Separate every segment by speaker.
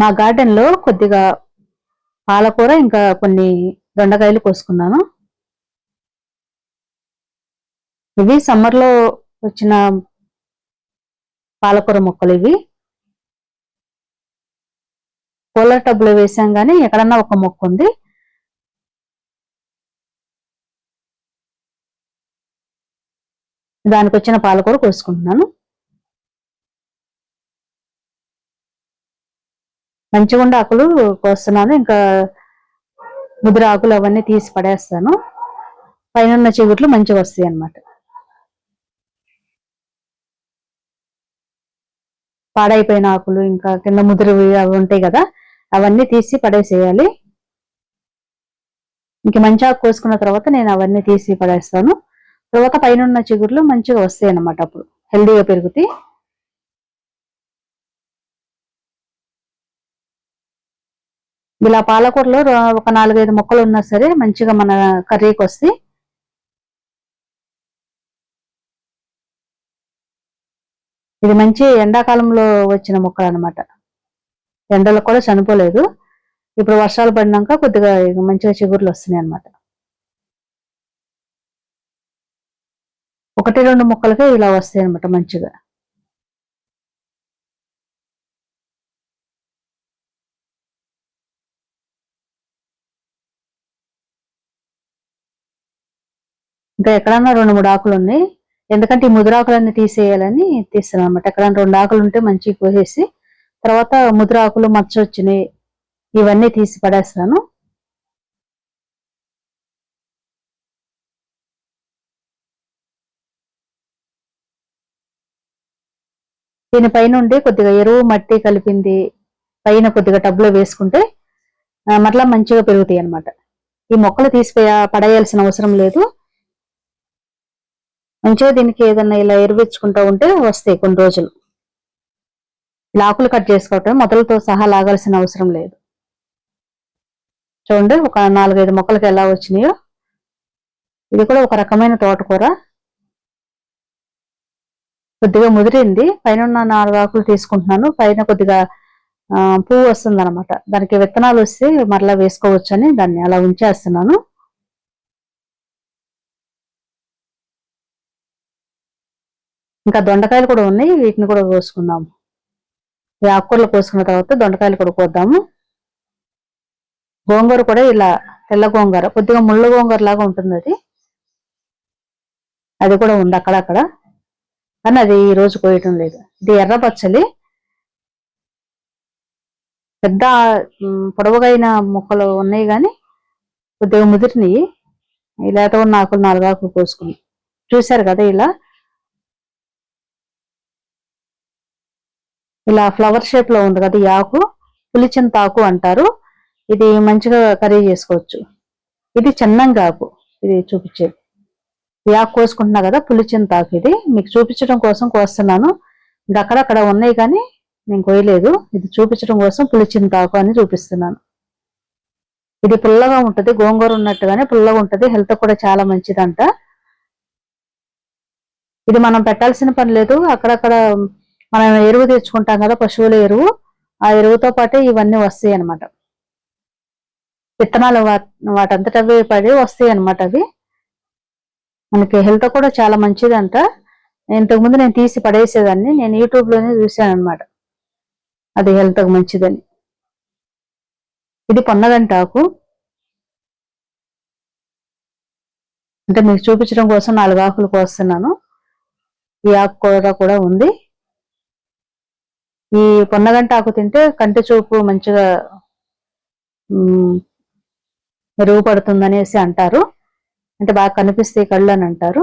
Speaker 1: మా గార్డెన్లో కొద్దిగా పాలకూర ఇంకా కొన్ని దొండకాయలు కోసుకున్నాను. ఇవి సమ్మర్లో వచ్చిన పాలకూర మొక్కలు ఇవి. కూలర్ టబ్లో వేసాం కానీ ఎక్కడన్నా ఒక మొక్క ఉంది. దానికి వచ్చిన పాలకూర కోసుకుంటున్నాను. మంచిగుండ ఆకులు కోస్తున్నాను. ఇంకా ముద్ర ఆకులు అవన్నీ తీసి పడేస్తాను. పైన ఉన్న చిగుట్లు మంచిగా వస్తాయి అన్నమాట. పాడైపోయిన ఆకులు ఇంకా కింద ముదురువి అవి ఉంటాయి కదా అవన్నీ తీసి పడేసేయాలి. ఇంక మంచి ఆకు కోసుకున్న తర్వాత నేను అవన్నీ తీసి పడేస్తాను. తర్వాత పైన ఉన్న చిగుర్లు మంచిగా వస్తాయి అన్నమాట అప్పుడు. హెల్దీగా పెరుగుతాయి. ఇలా పాలకూరలో ఒక నాలుగైదు మొక్కలు ఉన్నా సరే మంచిగా మన కర్రీకి వస్తాయి ఇది మంచి ఎండాకాలంలో వచ్చిన మొక్కలు అన్నమాట. ఎండలకు కూడా చనిపోలేదు. ఇప్పుడు వర్షాలు పడినాక కొద్దిగా మంచిగా చిగుర్లు వస్తున్నాయి అన్నమాట. ఒకటి రెండు మొక్కలకే ఇలా వస్తాయి అన్నమాట మంచిగా. ఇంకా ఎక్కడన్నా రెండు మూడు ఆకులు ఉన్నాయి. ఎందుకంటే ఈ ముదిరాకులన్నీ తీసేయాలని తీస్తున్నాను అనమాట ఎక్కడన్నా రెండు ఆకులు ఉంటే మంచిగా కోసేసి తర్వాత ముదిరాకులు మచ్చ వచ్చినాయి ఇవన్నీ తీసి పడేస్తాను దీనిపైన ఉండి కొద్దిగా ఎరువు మట్టి కలిపింది. పైన కొద్దిగా టబ్లో వేసుకుంటే మరలా మంచిగా పెరుగుతాయి అన్నమాట. ఈ మొక్కలు తీసి పడేయాల్సిన అవసరం లేదు. మంచిగా దీనికి ఏదన్నా ఇలా ఎరువిచ్చుకుంటూ ఉంటే వస్తాయి కొన్ని రోజులు. ఇలా ఆకులు కట్ చేసుకోవటం మొదలతో సహా లాగాల్సిన అవసరం లేదు. చూడండి ఒక నాలుగైదు మొక్కలకి ఎలా వచ్చినాయో. ఇది కూడా ఒక రకమైన తోటకూర. కొద్దిగా ముదిరింది. పైన ఉన్న నాలుగు ఆకులు తీసుకుంటున్నాను. పైన కొద్దిగా పువ్వు వస్తుంది అనమాట దానికి విత్తనాలు వస్తే మరలా వేసుకోవచ్చు అని దాన్ని అలా ఉంచేస్తున్నాను. ఇంకా దొండకాయలు కూడా ఉన్నాయి. వీటిని కూడా కోసుకుందాము. ఈ ఆకుకూరలు కోసుకున్న తర్వాత దొండకాయలు కూడా కోద్దాము. గోంగూర కూడా ఇలా తెల్ల గోంగూర కొద్దిగా ముళ్ళ గోంగూర లాగా ఉంటుంది అది. అది కూడా ఉంది అక్కడక్కడ. కానీ అది ఈ రోజు కోయటం లేదు. ఇది ఎర్ర పచ్చలి. పెద్ద పొడవుగైన మొక్కలు ఉన్నాయి కానీ కొద్దిగా ముదిరినాయి. ఇలా ఉన్న ఆకులు నాలుగు ఆకులు కోసుకుని చూశారు కదా ఇలా? ఇలా ఫ్లవర్ షేప్లో ఉంది కదా ఈ ఆకు పులిచింత అంటారు. ఇది మంచిగా కర్రీ చేసుకోవచ్చు. ఇది చెన్నంగి ఆకు ఇది చూపించేది. ఈ ఆకు కోసుకుంటున్నా కదా పులిచింతాకు ఇది. మీకు చూపించడం కోసం కోస్తున్నాను. ఇంకా అక్కడక్కడ ఉన్నాయి కానీ నేను కోయలేదు. ఇది చూపించడం కోసం పులిచింతాకు అని చూపిస్తున్నాను. ఇది పుల్లగా ఉంటుంది గోంగూర ఉన్నట్టుగానే పుల్లగా ఉంటుంది. హెల్త్ కూడా చాలా మంచిదంట. ఇది మనం పెట్టాల్సిన పని లేదు. అక్కడక్కడ మనం ఎరువు తెచ్చుకుంటాం కదా పశువుల ఎరువు. ఆ ఎరువుతో పాటే ఇవన్నీ వస్తాయి అన్నమాట. విత్తనాలు వాటంతట అవి పడి వస్తాయి అనమాట అవి. మనకి హెల్త్ కూడా చాలా మంచిదంట. ఇంతకుముందు నేను తీసి పడేసేదాన్ని నేను యూట్యూబ్లోనే చూశాను అనమాట అది హెల్త్ మంచిదని. ఇది పొన్నగంట ఆకు అంటే మీకు చూపించడం కోసం నాలుగు ఆకులు కోస్తున్నాను ఈ ఆకు కూర కూడా ఉంది. ఈ పొన్నగంట ఆకు తింటే కంటి చూపు మంచిగా మెరుగుపడుతుంది అనేసి అంటారు. అంటే బాగా కనిపిస్తాయి కళ్ళు అని అంటారు.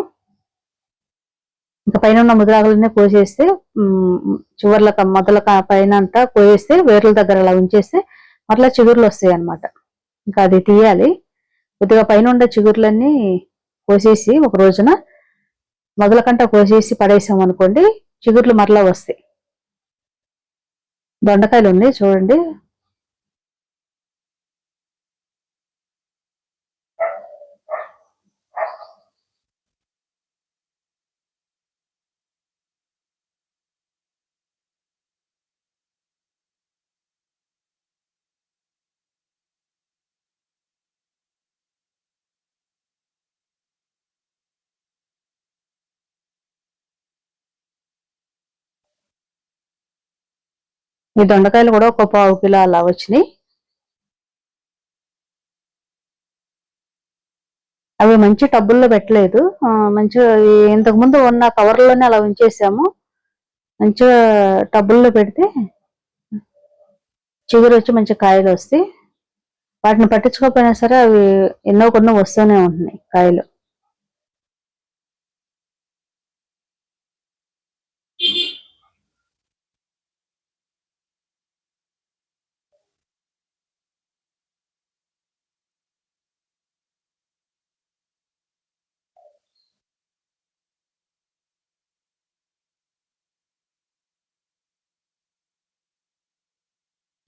Speaker 1: ఇంకా పైన ఉన్న ముద్రాకులన్నీ కోసేస్తే చివర్ల మొదల పైన అంతా కోసేస్తే వేర్ల దగ్గర అలా ఉంచేస్తే మరలా చిగుర్లు వస్తాయి అన్నమాట. ఇంకా అది తీయాలి. కొద్దిగా పైన ఉండే చిగుర్లన్నీ కోసేసి ఒక రోజున మొదల కంట కోసేసి పడేసాం అనుకోండి చిగుర్లు మరలా వస్తాయి. దొండకాయలు ఉన్నాయి చూడండి. ఈ దొండకాయలు కూడా ఒక పావు కిలో అలా వచ్చినాయి. అవి మంచి టబ్బుల్లో పెట్టలేదు. మంచిగా ఈ ఇంతకు ముందు ఉన్న కవర్లోనే అలా ఉంచేసాము. మంచిగా టబ్బుల్లో పెడితే చిగురు వచ్చి మంచి కాయలు వస్తాయి. వాటిని పట్టించుకోకపోయినా సరే అవి ఎన్నో కొన్ని వస్తూనే ఉంటున్నాయి కాయలు.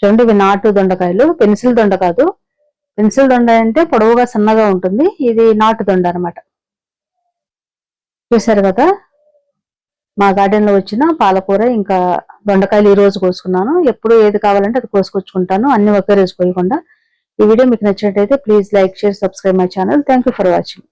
Speaker 1: చూడండి ఇవి నాటు దొండకాయలు. పెన్సిల్ దొండ కాదు. పెన్సిల్ దొండ అంటే పొడవుగా సన్నగా ఉంటుంది. ఇది నాటు దొండ అనమాట చూసారు కదా? మా గార్డెన్లో వచ్చిన పాలకూర ఇంకా దొండకాయలు ఈ రోజు కోసుకున్నాను. ఎప్పుడు ఏది కావాలంటే అది కోసుకొచ్చుకుంటాను. అన్ని ఒకే రోజు కోయకుండా ఈ వీడియో మీకు నచ్చినట్టయితే please like share subscribe my channel. Thank for watching